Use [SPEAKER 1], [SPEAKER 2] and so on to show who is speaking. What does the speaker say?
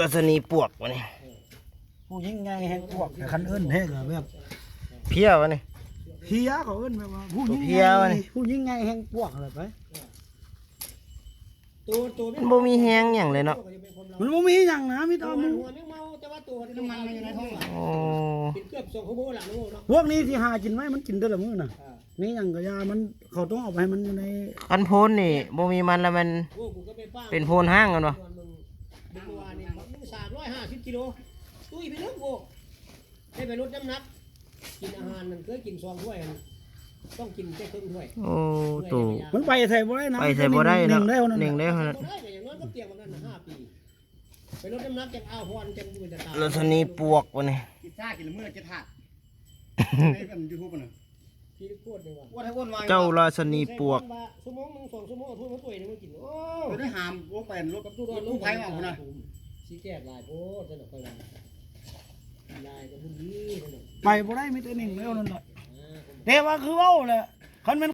[SPEAKER 1] รัศนีปวกวะนี่
[SPEAKER 2] ผู้หญิงไงแห่งพวกคันเอิ้นแท้ก็แบบ
[SPEAKER 1] เพี้ยวะนี่
[SPEAKER 2] เฮียเขาเอิ้นแบบว่าผู้หญิง
[SPEAKER 1] เพี้ยวนี่
[SPEAKER 2] ผู้หญิงไงแห่งพวกอะไรไป
[SPEAKER 3] ตัวตัว
[SPEAKER 1] มันบ่มีแฮงหยังเลยเนาะ
[SPEAKER 2] มันบ่มีหยังนะมีแต่
[SPEAKER 3] ตัว
[SPEAKER 2] มึ
[SPEAKER 3] มัน
[SPEAKER 2] ง
[SPEAKER 3] หัวไม่เมาแต่ว่าตัวน้ำมันมันอยู่ในท้อง
[SPEAKER 1] โอ้
[SPEAKER 3] กินเกือบสองขบวนหลังนู้นเนาะ
[SPEAKER 2] พวกนี้ที่หากินไว้มันกินแต่ละมื้อน่ะนี่หยังก็ยา มันเขาต้องเอาไปให้มันอยู่ใน
[SPEAKER 1] คันโพนนี่บ่มีมันแล้วมัน
[SPEAKER 3] โอ้กูก็ไปป้า
[SPEAKER 1] เป็นโพนห้างกันวะ
[SPEAKER 3] มึงมึงเมื่อวานนี่มึงสามร้อยห้าสิบกิโลตุ้ยไปเรื่องกูให้ไปลดน้ำหนัก กินอาหารนั่นเคยกินซองถ้วยนั่นต้องกินแค่ครึ่งถ้วย
[SPEAKER 1] โอ้ตู่
[SPEAKER 2] มันไปใส่บ่ได้นะ
[SPEAKER 1] ไปใส่บ่ได้เนาะ
[SPEAKER 2] หงได้เท่านั้น
[SPEAKER 1] หนึ่ง
[SPEAKER 2] น่ะ
[SPEAKER 1] ได้เท่านั้น
[SPEAKER 3] บ่ได้ก็อย่างน้อยก็เตรียมกันนั่นน่ะห้าปี ไปลดน้ำหนักจากอ้าวฮอนจังกูจะตาย
[SPEAKER 1] รัศนีปวกวะนี่
[SPEAKER 4] กินซ่ากินละมื้อจะถาดในกันยูทูบน่ะ
[SPEAKER 3] พี่โคตรเลยว่ะ
[SPEAKER 4] ว่าถ้าอ้วนมา
[SPEAKER 1] เจ้าราชนีปวก
[SPEAKER 3] ชั่วโมงหนึงสองชั่วโมงเอาถ้วยมาถ้วยหนึงมากินโอ้
[SPEAKER 4] จะได้หามวงไปรถ
[SPEAKER 3] กับ
[SPEAKER 4] ตู้
[SPEAKER 3] ตู้
[SPEAKER 4] ร
[SPEAKER 3] ร
[SPEAKER 4] ถ
[SPEAKER 3] ถ
[SPEAKER 4] กู้ภัยมาพุ่นน่ะ
[SPEAKER 3] สีแก้ลายโพดสนุกไปวันลายกับบุญดีสนุก
[SPEAKER 2] ไปบ่ได้มีแต่หนึ่งแล้วนั่นแหละ
[SPEAKER 3] อ่า
[SPEAKER 2] แต่ว่าคือเว้าแหละคันแม่น